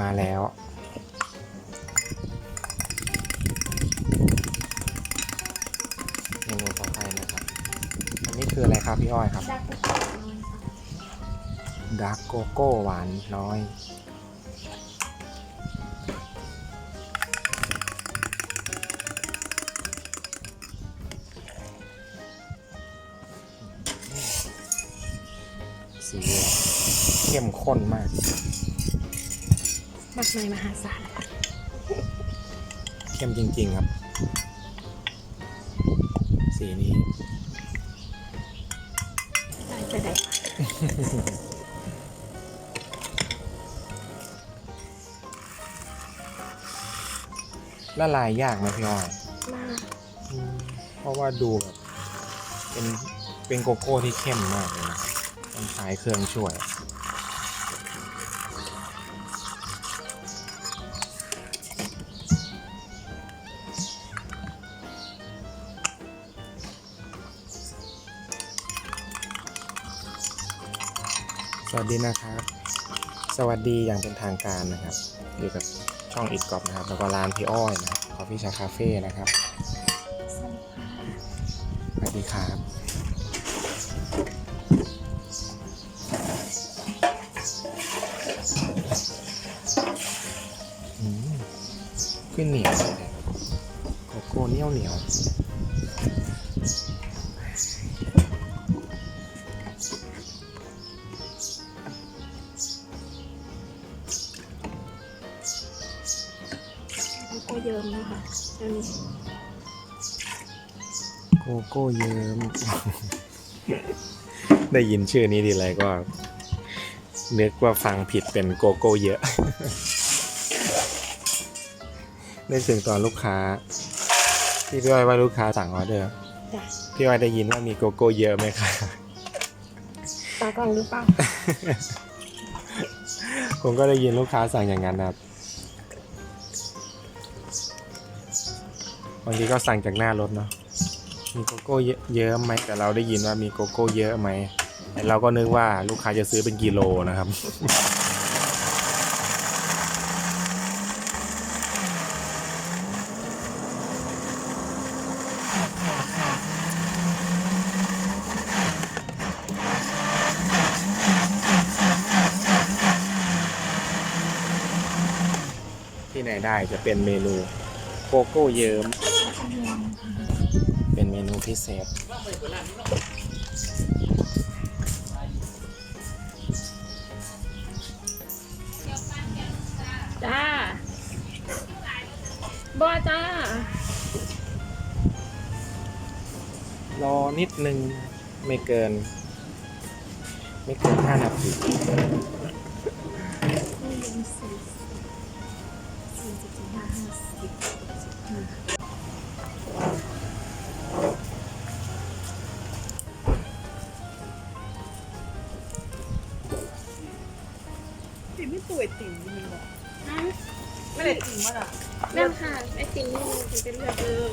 มาแล้ว เมนูต่อไปนะครับ อันนี้คืออะไรครับพี่อ้อยครับดักกุกน้อยค่ะดาร์กโกโก้หวานน้อย สีเหลืองเข้มข้นมาก มากมายมหาศาลค่ะเข้มจริง ๆ ครับ สีนี้ได้จะได้ค่ะละลายยากไหมพี่อ้อยมากอืมเพราะว่าดูแบบเป็นเป็นโกโก้ที่เข้มมากเลยนะต้องใช้เครื่องช่วย วัสดีนะครับ สวัสดีอย่างเป็นทางการนะครับ อยู่กับช่องอิดกอบนะครับ แล้วก็ร้านพี่อ้อยนะครับคอฟฟี่ชาคาเฟ่นะครับ สวัสดีครับ ขึ้นเหนียวเลยโกโก้เหนียวเหนียวแล้ว โกโก้เยิ้ม ได้ยินชื่อนี้ทีไรก็นึกว่าฟังผิดเป็นโกโก้เยอะนึกถึงตอนลูกค้า ที่พี่อ้อยว่าลูกค้าสั่งออเดอร์จ้ะพี่อ้อยได้ยินว่ามีโกโก้เยอะไหมคะตากล้องหรือเปล่าผมก็ได้ยินลูกค้าสั่งอย่างนั้นนะครับบางทีก็สั่งจากหน้ารถเนาะ มีโกโก้เยอะไหมแต่เราได้ยินว่ามีโกโก้เยอะไหมเราก็นึกว่าลูกค้าจะซื้อเป็นกิโลนะครับที่ไหนได้จะเป็นเมนูโกโก้เยิ้ม นเมนูพิเศษ จ้าบอจ้ารอนิดนึงไม่เกิน ไม่เกินห้านาทีไม่ลงสี่สี่สิบสี่ห้าห้าสิบ ติมไม่ตัวไอติ่มจริงๆหรออะไม่ได้ติ่มมั้งอะแม่ค่ะไอติมนี่มันเป็นเลือดเลย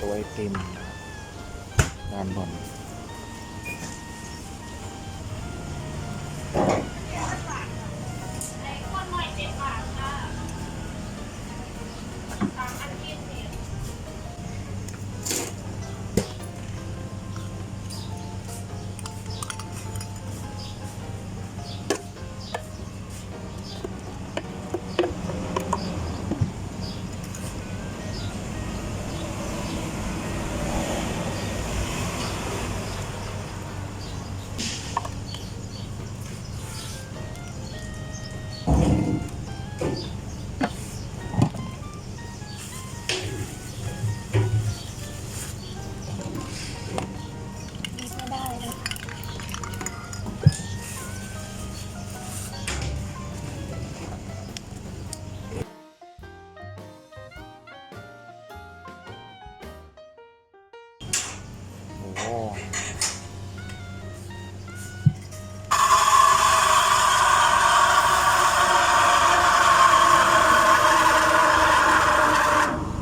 ตัวไอติมด้านบ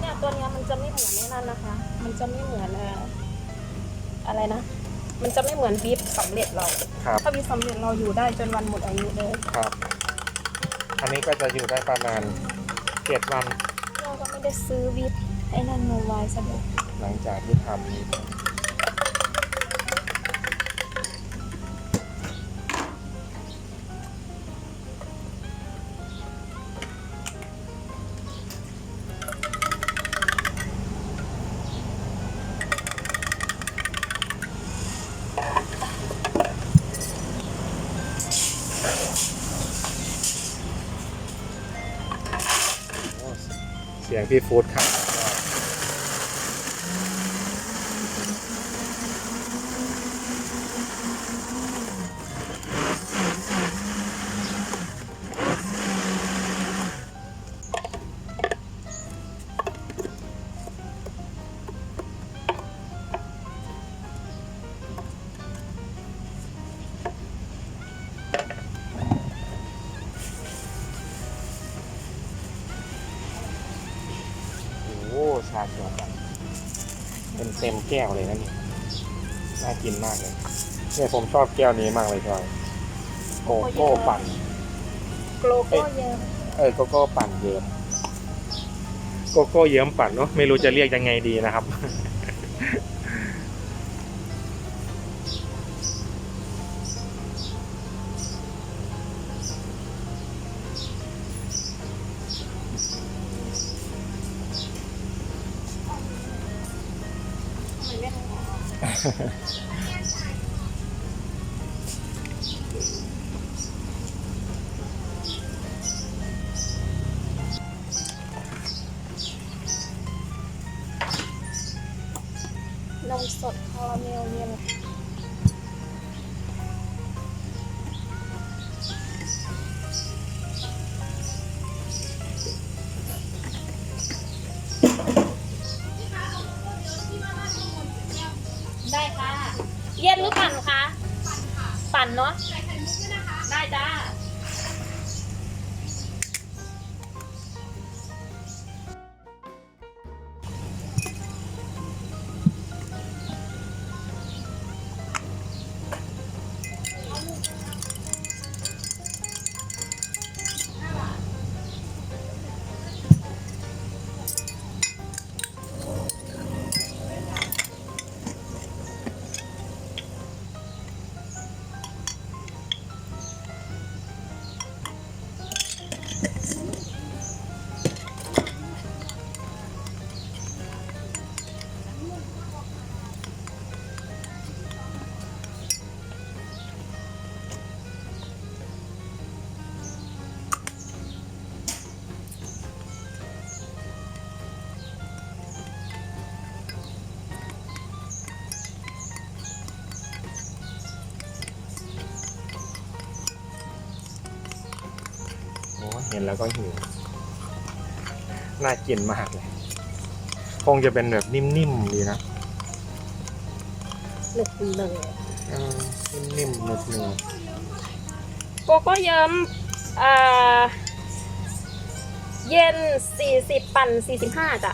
เนี่ยตัวนี้มันจะไม่เหมือนนั่นนะคะ มันจะไม่เหมือนอะไรนะ มันจะไม่เหมือนบีฟสำเร็จเรา ครับ ถ้าบีฟสำเร็จเราอยู่ได้จนวันหมดอายุเลยครับ อันนี้ก็จะอยู่ได้ประมาณเจ็ดวัน เราก็ไม่ได้ซื้อบีฟไอ้นั่นโนไวายซะด้ยหลังจากที่ทำ พี่ฟู้ดครับ ต็มแก้วเลยนะเนี่ยน่ากินมากเลยเนี่ยผมชอบแก้วนี้มากเลยจอยโกโก้ปั่นโกโลโก้เยอะเออโกโก้ปั่นเยิ้มโกโก้เยิ้มปั่นเนาะไม่รู้จะเรียกยังไงดีนะครับ เห็นแล้วก็หิว น่ากินมากเลย คงจะเป็นแบบนิ่มๆดีนะหนึบเลยเออนิ่มๆหนึบโกโก้เยิ้มอ่าเย็นสี่สิบปั่นสี่สิบห้าจ้ะ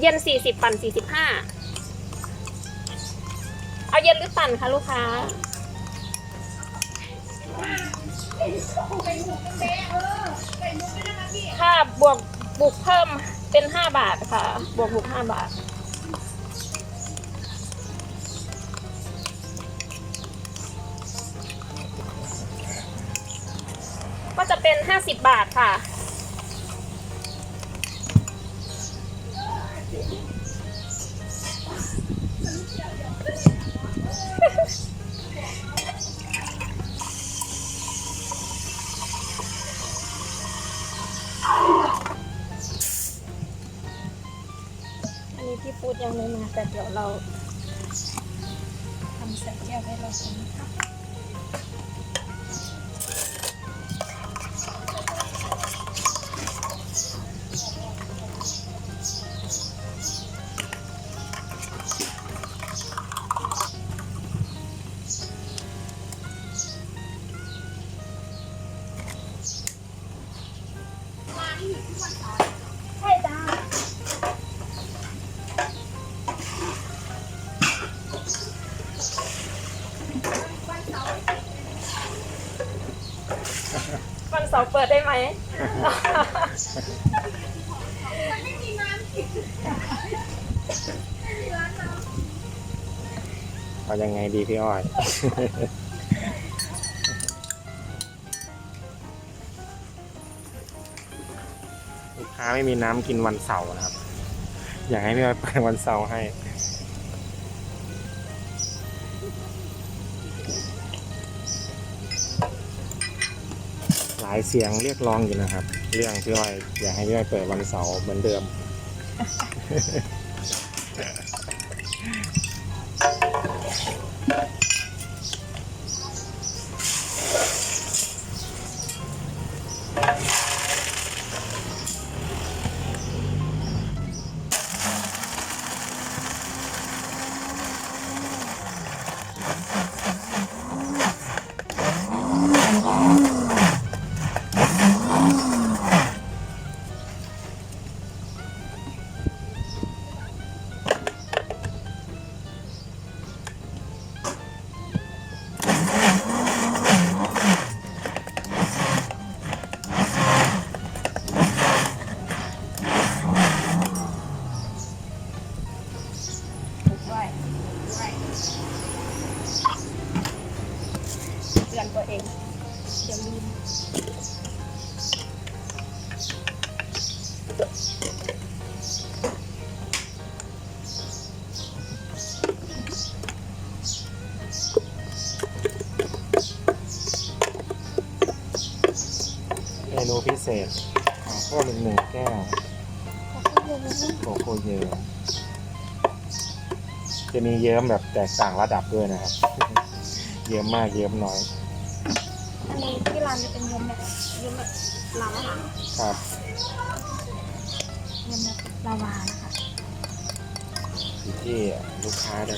เย็นสี่สิบปั่นสี่สิบห้า เอาเย็นหรือปั่นคะลูกค้า ค่าบวกบุกเพิ่มเป็นห้าบาทค่ะ บวกบุกห้าบาท ก็จะเป็นห้าสิบบาทค่ะ ทำใส่แก้วให้เรากินนะคะ วันเสาร์เปิดได้ไหมเอายังไงดีพี่อ้อย ลูกค้าไม่มีน้ำกินวันเสาร์นะครับ อยากให้พี่อ้อยเปิดวันเสาร์ให้ายเสียงเรียกร้องอยู่นะครับ เรื่องพี่อ้อยอยากให้พี่อ้อยเปิดวันเสาร์เหมือนเดิมด้ว โกโก้เยิ้มจะมีเยิ้มแบบแตกต่างระดับด้วยนะครับ เยิ้มมากเยิ้มน้อยอันนี้ที่ร้านจะเป็นเย็นแบบเย็นแบบลาวาครับเย็นแบบลาวานะคะอยู่ที่ลูกค้าจะ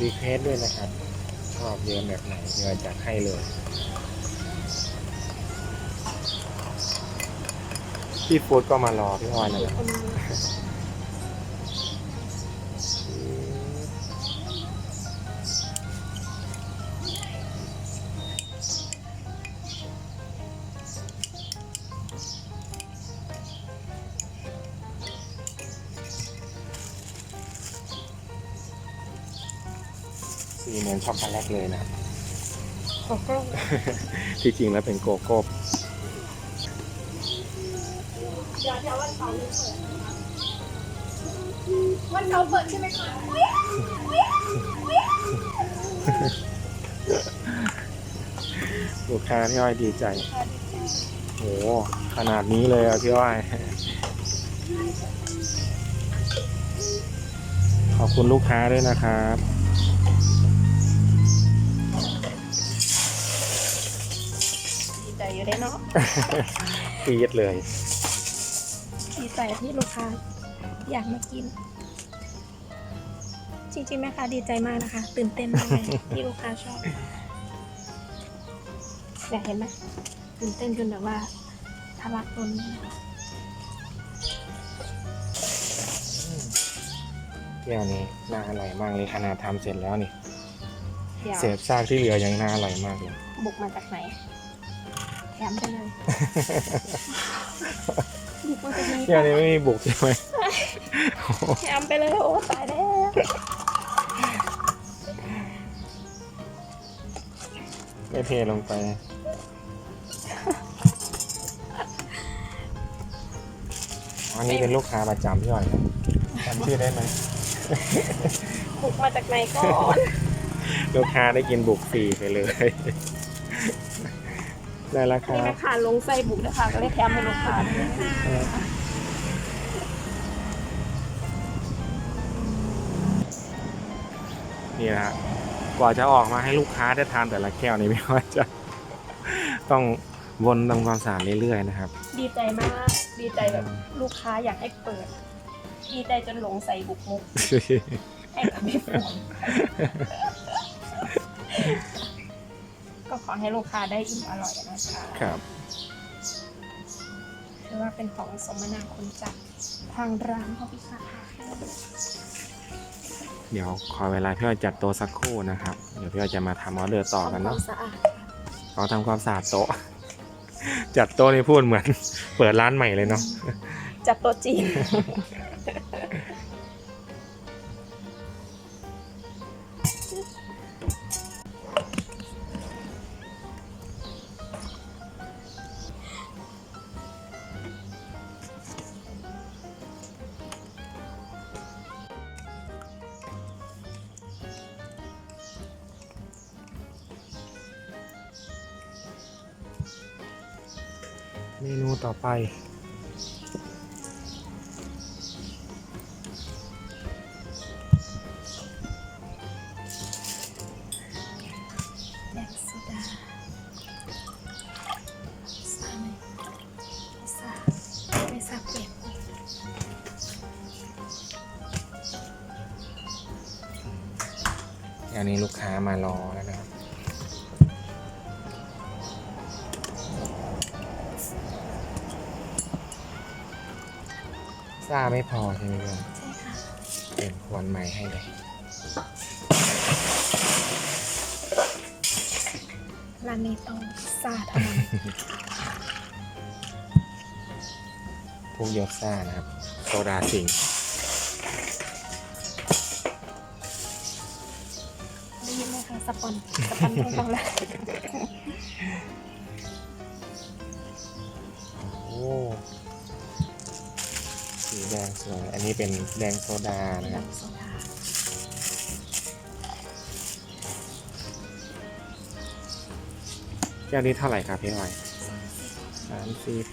รีเควสด้วยนะครับ ชอบเยิ้มแบบไหนเดี๋ยวจัดให้เลย พี่ฟูดก็มารอพี่ออยนะครับคนนี้สีเหมือนช็อกโกแลตเลยนะครับโกโก้ ที่จริงแล้วเป็นโกโก้ วเดี๋ยววันเสาร์เปิดวันเสาร์เปิดใช่ไหมคะลูกค้าพี่อ้อยดีใจ โห ขนาดนี้เลยอะพี่อ้อย ขอบคุณลูกค้าด้วยนะครับดีใจอยู่ได้เนาะปีดเลย ดีใจที่ลูกค้าอยากมากิน จริงๆแม่ค้าดีใจมากนะคะ ตื่นเต้นมากเลยที่ลูกค้าชอบอยากเห็นไหมตื่นเต้นจนแบบว่าทะลักตนเที่ยวนี้น่าอร่อยมากเลยขนาดทำเสร็จแล้วนี่ เดี๋ยวเศษซากที่เหลือยังน่าอร่อยมากเลย บุกมาจากไหนแถมไปเลย บุกมาจากไหนเที่ยวนี้ไม่มีบุกใช่ไหมแถมไปเลยโอ้ตายแล้วไม่เทลงไป อันนี้เป็นลูกค้าประจำพี่อ้อยนะจำชื่อได้ไหม บุกมาจากไหนก่อน ลูกค้าได้กินบุกฟรีไปเลย ได้แล้วคนี่รัแม่บค้าลงไส้บุกนะคะก็เลยแถมให้ลูกค้าด้วยนี่นะฮะกว่าจะออกมาให้ลูกค้าได้ทานแต่ละแก้วนี่ไม่ว่าจะ ต้องวนทำความสะอาดเรื่อยๆนะครับ ดีใจมากดีใจแบบลูกค้าอยากให้เปิด ดีใจจนหลงใส่บุกมุกให้กับพี่ฝนก็ ขอให้ลูกค้าได้อิ่มอร่อยนะคะครับ ถือว่าเป็นของสมนาคุณจากทางร้านเขาพิซซ่าเดี๋ยวขอเวลาพี่อ้อยจัดโต๊ะสักครู่นะครับ เดี๋ยวพี่อ้อยจะมาทำออเดอร์ต่อกันทำควาเนาะมสะอาดเราทำความสะอาดโต๊ะ จัดโต๊ะนี่พูดเหมือน เปิดร้านใหม่เลยเนาะ จัดโต๊ะจีน เมนูต่อไป มครับใช่ค่ะเปลี่ยนขวดใหม่ให้เลยร้านนี้ต้องซาเท่านั้นพวกยศซ่านะครับโซดาสิงห์ได้ยินไหมคะสปอนสปอนของเราแล้ว อันนี้เป็นแดงโซดานะครับโซดาแก้วนี้เท่าไหร่ครับพี่หอยสามสิบ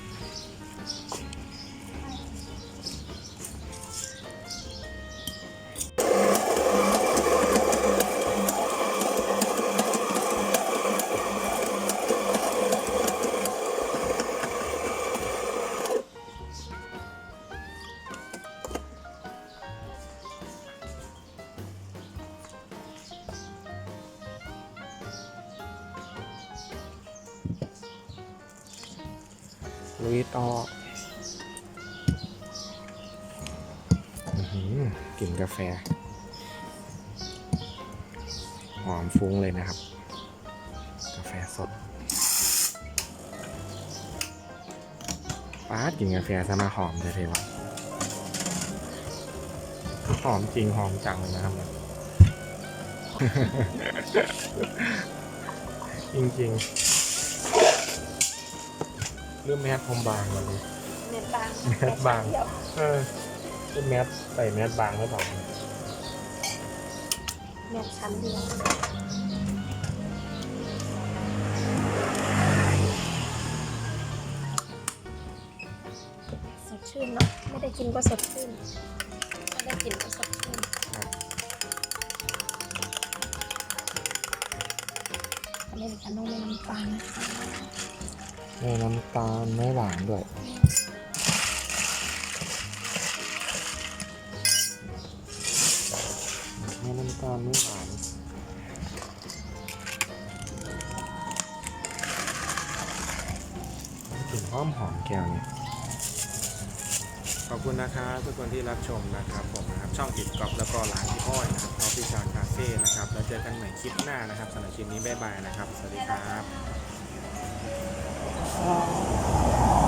กลิ่นกาแฟ หอมฟุ้งเลยนะครับ กาแฟสดป้าดกลิ่นกาแฟซะมาหอมเลยเทวะหอมจริงหอมจังเลยนะครับ จริงๆเรื่องแมสผมบางมาเลยเน็ตบางเน็ตบางเดียวเออ เป็นแมสใส่แมสบางหรือเปล่าเน็ตชั้นเดียวสดชื่นเนาะไม่ได้กินก็สดชื่นไม่ได้กินก็สดชื่นอันนี้ดิฉันต้องไม่น้ำตาลนะคะไม่น้ำตาลไม่หวานด้วย อมหอมแก้วนี้ขอบคุณนะครับทุกคนที่รับชมนะครับผมนะครับช่องอิดกอบแล้วก็ร้านพี่อ้อยนะครับออฟฟิชาคาเฟ่นะครับแล้วเจอกันใหม่คลิปหน้านะครับสำหรับคลิปนี้บ๊ายบายนะครับ สวัสดีครับ